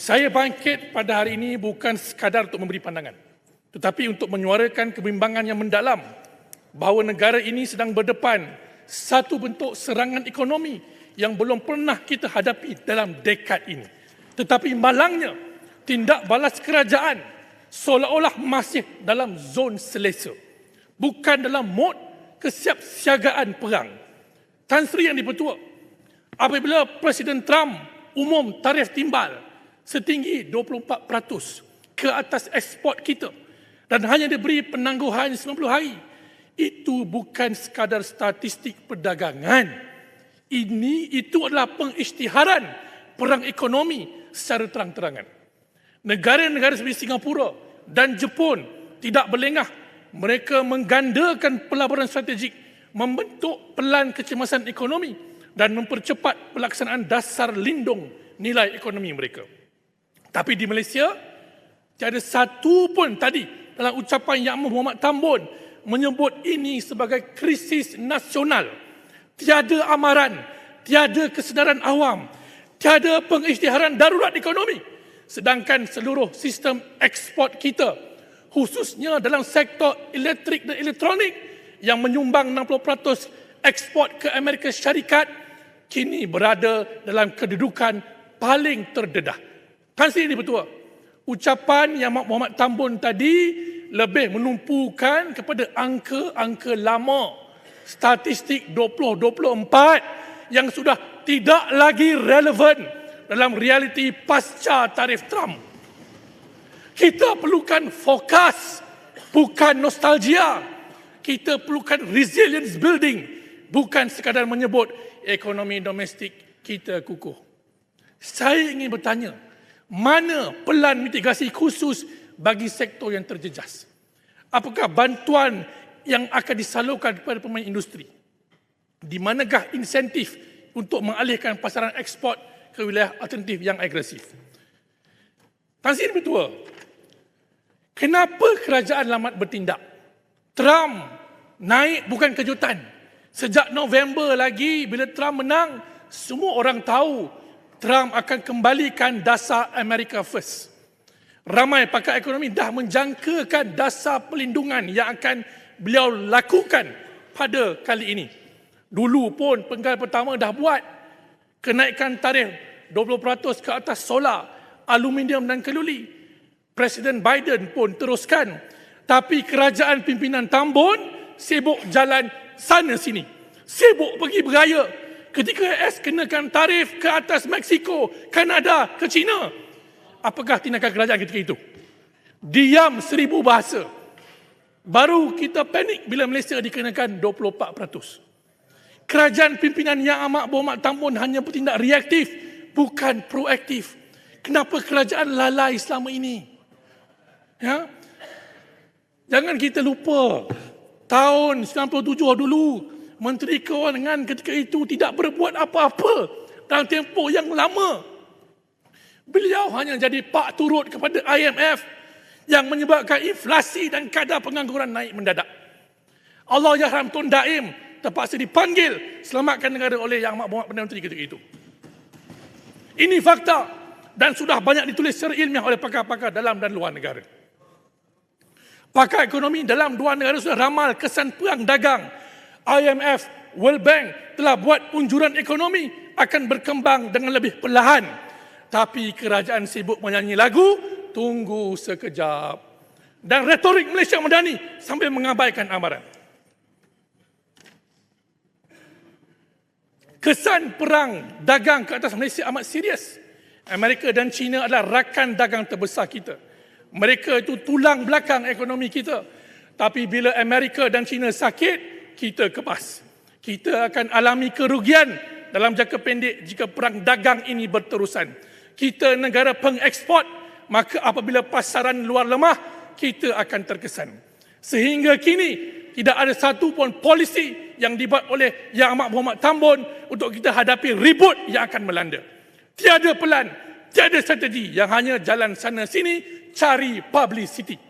Saya bangkit pada hari ini bukan sekadar untuk memberi pandangan, tetapi untuk menyuarakan kebimbangan yang mendalam bahawa negara ini sedang berdepan satu bentuk serangan ekonomi yang belum pernah kita hadapi dalam dekad ini. Tetapi malangnya, tindak balas kerajaan seolah-olah masih dalam zon selesa. Bukan dalam mod kesiapsiagaan perang. Tan Sri yang dipertua, apabila Presiden Trump umum tarif timbal setinggi 24% ke atas ekspor kita dan hanya diberi penangguhan 90 hari, itu bukan sekadar statistik perdagangan. Ini itu adalah pengisytiharan perang ekonomi secara terang-terangan. Negara-negara seperti Singapura dan Jepun tidak berlengah. Mereka menggandakan pelaburan strategik, membentuk pelan kecemasan ekonomi dan mempercepat pelaksanaan dasar lindung nilai ekonomi mereka. Tapi di Malaysia, tiada satu pun tadi dalam ucapan Yang Muhammad Tambun menyebut ini sebagai krisis nasional. Tiada amaran, tiada kesedaran awam, tiada pengisytiharan darurat ekonomi. Sedangkan seluruh sistem ekspor kita, khususnya dalam sektor elektrik dan elektronik yang menyumbang 60% ekspor ke Amerika Syarikat, kini berada dalam kedudukan paling terdedah. Kan sini betul. Ucapan yang Muhammad Tambun tadi lebih menumpukan kepada angka-angka lama. Statistik 2024 yang sudah tidak lagi relevan dalam realiti pasca tarif Trump. Kita perlukan fokus, bukan nostalgia. Kita perlukan resilience building, bukan sekadar menyebut ekonomi domestik kita kukuh. Saya ingin bertanya, mana pelan mitigasi khusus bagi sektor yang terjejas? Apakah bantuan yang akan disalurkan kepada pemain industri? Di manakah insentif untuk mengalihkan pasaran ekspor ke wilayah alternatif yang agresif? Tan Sri Bertua, kenapa kerajaan lambat bertindak? Trump naik bukan kejutan. Sejak November lagi bila Trump menang, semua orang tahu Trump akan kembalikan dasar America First. Ramai pakar ekonomi dah menjangkakan dasar pelindungan yang akan beliau lakukan pada kali ini. Dulu pun penggal pertama dah buat kenaikan tarif 20% ke atas solar, aluminium dan keluli. Presiden Biden pun teruskan. Tapi kerajaan pimpinan Tambun sibuk jalan sana sini. Sibuk pergi beraya. Ketika AS kenakan tarif ke atas Mexico, Kanada, ke China. Apakah tindakan kerajaan ketika itu? Diam seribu bahasa. Baru kita panik bila Malaysia dikenakan 24%. Kerajaan pimpinan Yang Amat Berhormat Tambun hanya bertindak reaktif, bukan proaktif. Kenapa kerajaan lalai selama ini? Ya? Jangan kita lupa, tahun 97 dulu, Menteri Kewangan ketika itu tidak berbuat apa-apa dalam tempoh yang lama. Beliau hanya jadi pak turut kepada IMF yang menyebabkan inflasi dan kadar pengangguran naik mendadak. Allah Yahram Tun Daim terpaksa dipanggil selamatkan negara oleh Yang Berhormat Perdana Menteri ketika itu. Ini fakta dan sudah banyak ditulis secara ilmiah oleh pakar-pakar dalam dan luar negara. Pakar ekonomi dalam dua negara sudah ramal kesan perang dagang. IMF, World Bank telah buat unjuran ekonomi akan berkembang dengan lebih perlahan. Tapi kerajaan sibuk menyanyi lagu, tunggu sekejap. Dan retorik Malaysia Madani sambil mengabaikan amaran. Kesan perang dagang ke atas Malaysia amat serius. Amerika dan China adalah rakan dagang terbesar kita. Mereka itu tulang belakang ekonomi kita. Tapi bila Amerika dan China sakit, kita kepas. Kita akan alami kerugian dalam jangka pendek jika perang dagang ini berterusan. Kita negara pengeksport, maka apabila pasaran luar lemah, kita akan terkesan. Sehingga kini, tidak ada satu pun polisi yang dibuat oleh Yang Amat Berhormat Tambun untuk kita hadapi ribut yang akan melanda. Tiada pelan, tiada strategi yang hanya jalan sana sini cari publicity.